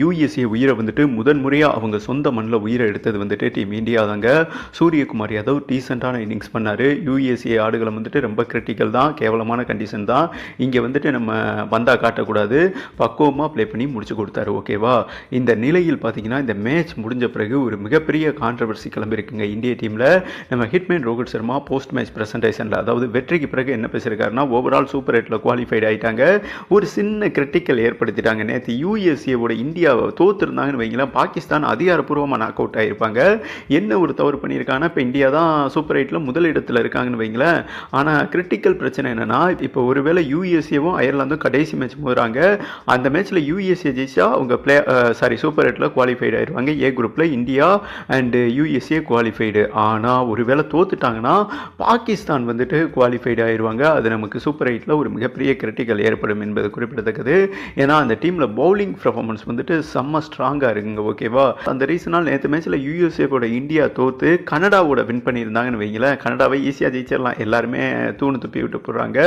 USA உயிரை வந்துட்டு முதன் முறையாக அவங்க சொந்த மண்ணில் உயிரை எடுத்தது வந்துட்டு டீம் இந்தியா தாங்க. சூரியகுமார் யாதவ் டீசெண்டான இன்னிங்ஸ் பண்ணார். யூஎஸ்ஏ ஆடுகளை வந்துட்டு ரொம்ப கிரிட்டிக்கல் தான் கேவலமான கண்டிஷன் தான். இங்கே வந்துட்டு நம்ம வந்தால் காட்டக்கூடாது. பக்குவமாக ப்ளே பண்ணி முடிச்சு கொடுத்தாரு ஓகேவா இந்த நிலையில் பார்த்தீங்கன்னா இந்த மேட்ச் முடிஞ்ச பிறகு ஒரு மிகப்பெரிய கான்ட்ரவர்சி கிளம்பியிருக்குங்க இந்திய டீமில் நம்ம hitman Rohit Sharma post match ப்ரெசன்டேஷனில் அதாவது வெற்றிக்கு பிறகு என்ன பேசியிருக்காருன்னா ஓவரால் சூப்பர் எயிட்டில் குவாலிஃபைட் ஆகிட்டாங்க ஒரு சின்ன கிரிட்டிக்கல் ஏற்படுத்திட்டாங்க. நேற்று யூஎஸ்ஏவோட இந்தியாவை தோத்துருந்தாங்கன்னு வைங்களேன் பாகிஸ்தான் அதிகாரப்பூர்வமாக நாக் அவுட் ஆகிருப்பாங்க என்ன ஒரு தவறு பண்ணியிருக்காங்கன்னா இப்போ இந்தியா தான் சூப்பர் எயிட்டில் முதல் இடத்துல இருக்காங்கன்னு வைங்களேன் ஆனால் கிரிட்டிக்கல் பிரச்சனை என்னென்னா இப்போ ஒருவேளை யூஎஸ்ஏவும் அயர்லாந்தும் கடைசி மேட்ச் போகிறாங்க அந்த மேட்ச்சில் யூஎஸ்ஏ ஜெயிச்சா அவங்க பிளே சாரி சூப்பர் எயிட்டில் குவாலிஃபைடு ஆயிடுவாங்க ஏ குரூப்பில் இந்தியா அண்டு யூஎஸ்ஏ குவாலிஃபைடு ஆனால் ஒருவேளை தோத்துட்டாங்கன்னா பாகிஸ்தான் வந்துட்டு குவாலிஃபைடு ஆயிடுவாங்க அது நமக்கு சூப்பர் எயிட்டில் ஒரு மிகப்பெரிய கிரிட்டிக்கல் ஏற்படும் என்பது குறிப்பிடத்தக்கது. ஏன்னா அந்த டீமில் பவுலிங் பர்ஃபார்மன்ஸ் வந்துட்டு செம்ம ஸ்ட்ராங்காக இருக்குங்க ஓகேவா அந்த ரீசனால் நேற்று மேட்ச்சில் யூஎஸ்ஏவோட இந்தியா தோற்று கனடாவோட வின் பண்ணியிருந்தாங்கன்னு வைங்களேன். கனடாவை ஈஸியாக ஜெயிச்சிடலாம். எல்லாருமே தூணு துப்பி விட்டு போடுறாங்க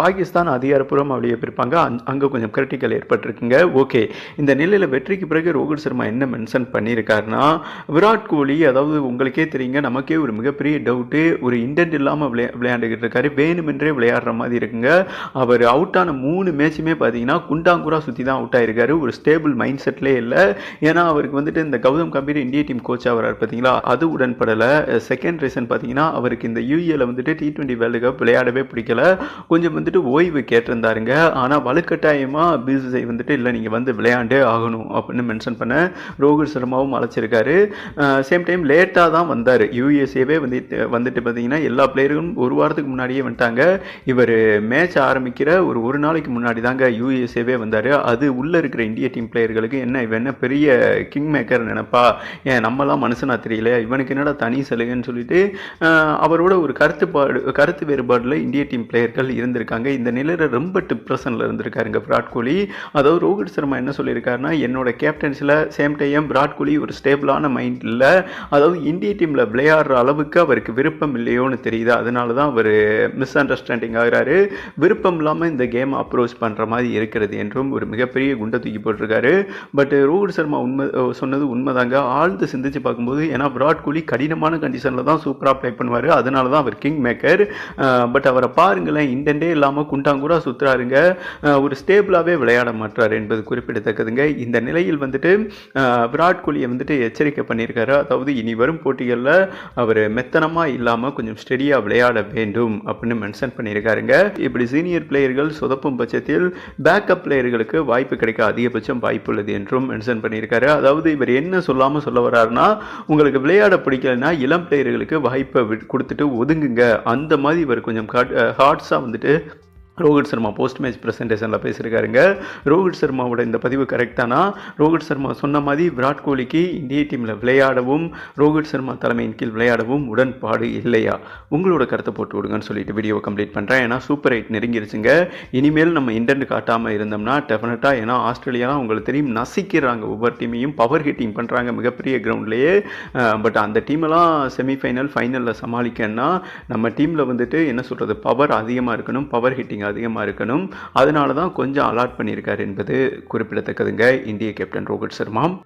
பாகிஸ்தான் அதிகாரப்பூர்வம் அப்படியே போயிருப்பாங்க அங்கே கொஞ்சம் கிரிட்டிக்கல் ஏற்பட்டிருக்குங்க. ஓகே இந்த நிலையில் வெற்றிக்கு பிறகு ரோஹித் சர்மா என்ன மென்ஷன் பண்ணியிருக்காருன்னா விராட் கோலி அதாவது உங்களுக்கே தெரியுங்க நமக்கே ஒரு மிகப்பெரிய டவுட்டு ஒரு இன்டென்ட் இல்லாமல் விளையா விளையாண்டுக்கிட்டு இருக்காரு. வேணுமென்றே விளையாடுற மாதிரி இருக்குங்க. அவர் அவுட்டான மூணு மேட்சுமே பார்த்தீங்கன்னா குண்டாங்குரா சுற்றி தான் அவுட் ஆயிருக்காரு. ஒரு ஸ்டேபிள் மைண்ட் செட்லேயே இல்லை. ஏன்னா அவருக்கு வந்துட்டு இந்த கௌதம் கம்பீர் இந்திய டீம் கோச்சாக வரார் பார்த்தீங்களா அது உடன்படலை. செகண்ட் ரீசன் பார்த்தீங்கன்னா அவருக்கு இந்த யூஏல வந்துட்டு டி டுவெண்ட்டி வேர்ல்டு கப் விளையாடவே பிடிக்கல. கொஞ்சம் வந்துட்டு ஓய்வு கேட்டிருந்தாருங்க. ஆனால் வலுக்கட்டாயமாக பிசிஐ வந்துட்டு இல்லை நீங்கள் வந்து விளையாண்டே ஆகணும் அப்படின்னு மென்ஷன் பண்ண ரோஹித் சர்மாவும் அழைச்சிருக்காரு. சேம் டைம் லேட்டாக தான் வந்தார். யூஎஸ்ஏவே வந்து வந்துட்டு பார்த்தீங்கன்னா எல்லா பிளேயர்களும் ஒரு வாரத்துக்கு முன்னாடியே வந்துட்டாங்க. இவர் மேட்ச் ஆரம்பிக்கிற ஒரு ஒரு நாளைக்கு முன்னாடி தாங்க யூஎஸ்ஏவே வந்தார். அது உள்ளே இருக்கிற இந்திய டீம் பிளேயர்களுக்கு என்ன இவன் என்ன பெரிய கிங் மேக்கர் நினைப்பா? ஏன் நம்மலாம் மனுஷனா தெரியல இவனுக்கு என்னடா தனி சலுகைன்னு சொல்லிட்டு அவரோட ஒரு கருத்துப்பாடு கருத்து வேறுபாடில் இந்திய டீம் பிளேயர்கள் இருந்திருக்காங்க. இந்த நிலையில் ரொம்ப டிப்ரெஷனில் இருந்திருக்காருங்க விராட் கோலி. அதாவது ரோஹித் சர்மா என்ன சொல்லியிருக்காருன்னா என்னோட கேப்டன்ஸில் சேம் டைம் விராட் கோலி ஒரு ஸ்டேபிளான மைண்ட் இல்லை. அதாவது இந்திய டீமில் விளையாடுற அளவுக்கு அவருக்கு விருப்பம் இல்லையோன்னு தெரியுது. அதனால தான் அவர் மிஸ் அண்டர்ஸ்டாண்டிங் ஆகிறாரு. விருப்பம் இல்லாமல் இந்த கேம் அப்ரோச் பண்ணுற மாதிரி இருக்கிறது என்றும் ஒரு மிகப்பெரிய குண்டை தூக்கி போட்டிருக்காரு. பட் ரோஹித் சர்மா உண்மை uh, சொன்னது உண்மைதாங்க. ஆழ்ந்து சிந்திச்சு பார்க்கும்போது ஏன்னா விராட் கோலி கடினமான கண்டிஷனில் தான் சூப்பராக ப்ளே பண்ணுவார். அதனால தான் அவர் கிங் மேக்கர் பட் அவரை பாருங்களேன் இண்டென்டே இல்லாமல் குண்டாங்கூரா சுற்றுறாருங்க uh, ஒரு ஸ்டேபிளாகவே விளையாட மாட்டார் என்பது குறிப்பிடத்தக்கதுங்க. இந்த நிலையில் வந்துட்டு uh, விராட் கோலியை வந்துட்டு எச்சரிக்கை பண்ணியிருக்காரு. அதாவது இனி வரும் போட்டிகளில் அவர் மெத்தனமாக இல்லாமல் கொஞ்சம் ஸ்டெடியாக விளையாட வேண்டும் அப்படின்னு மென்ஷன் பண்ணியிருக்காருங்க. இப்படி சீனியர் பிளேயர்கள் சொதப்பும் பட்சத்தில் பேக்கப் பிளேயர்களுக்கு வாய்ப்பு கிடைக்க அதிகபட்சம் வாய்ப்பு உள்ளது என்றும் மென்ஷன் பண்ணியிருக்காரு. அதாவது இவர் என்ன சொல்லாமல் சொல்ல வர்றாருன்னா உங்களுக்கு விளையாட பிடிக்கலன்னா இளம் பிளேயர்களுக்கு வாய்ப்பை கொடுத்துட்டு ஒதுங்குங்க. அந்த மாதிரி இவர் கொஞ்சம் ஹார்ட்ஸாக வந்துட்டு ரோஹித் சர்மா போஸ்ட் மேட்ச் ப்ரெசன்டேஷனில் பேசியிருக்காருங்க. ரோஹித் சர்மாவோட இந்த பதிவு கரெக்டானா ரோஹித் சர்மா சொன்ன மாதிரி விராட் கோலிக்கு இந்திய டீமில் விளையாடவும் ரோஹித் சர்மா தலைமையின் கீழ் விளையாடவும் உடன்பாடு இல்லையா? உங்களோட கருத்தை போட்டு விடுங்கன்னு சொல்லிட்டு வீடியோவை கம்ப்ளீட் பண்ணுறேன் ஏன்னா சூப்பர் எயிட் நெருங்கிருச்சுங்க. இனிமேல் நம்ம இன்டென்ட் காட்டாமல் இருந்தோம்னா டெஃபினட்டாக ஏன்னா ஆஸ்திரேலியாலாம் உங்களுக்கு தெரியும் நசிக்கிறாங்க. ஒவ்வொரு டீமையும் பவர் ஹிட்டிங் பண்ணுறாங்க மிகப்பெரிய கிரவுண்ட்லேயே பட் அந்த டீமெல்லாம் செமிஃபைனல் ஃபைனலில் சமாளிக்கன்னா நம்ம டீமில் வந்துட்டு என்ன சொல்கிறது பவர் அதிகமாக இருக்கணும். பவர் ஹிட்டிங் அதிகமாக இருக்கணும். அதனால தான் கொஞ்சம் அலாட் பண்ணியிருக்காரு என்பது குறிப்பிடத்தக்கதுங்க. இந்திய கேப்டன் ரோஹித் சர்மா.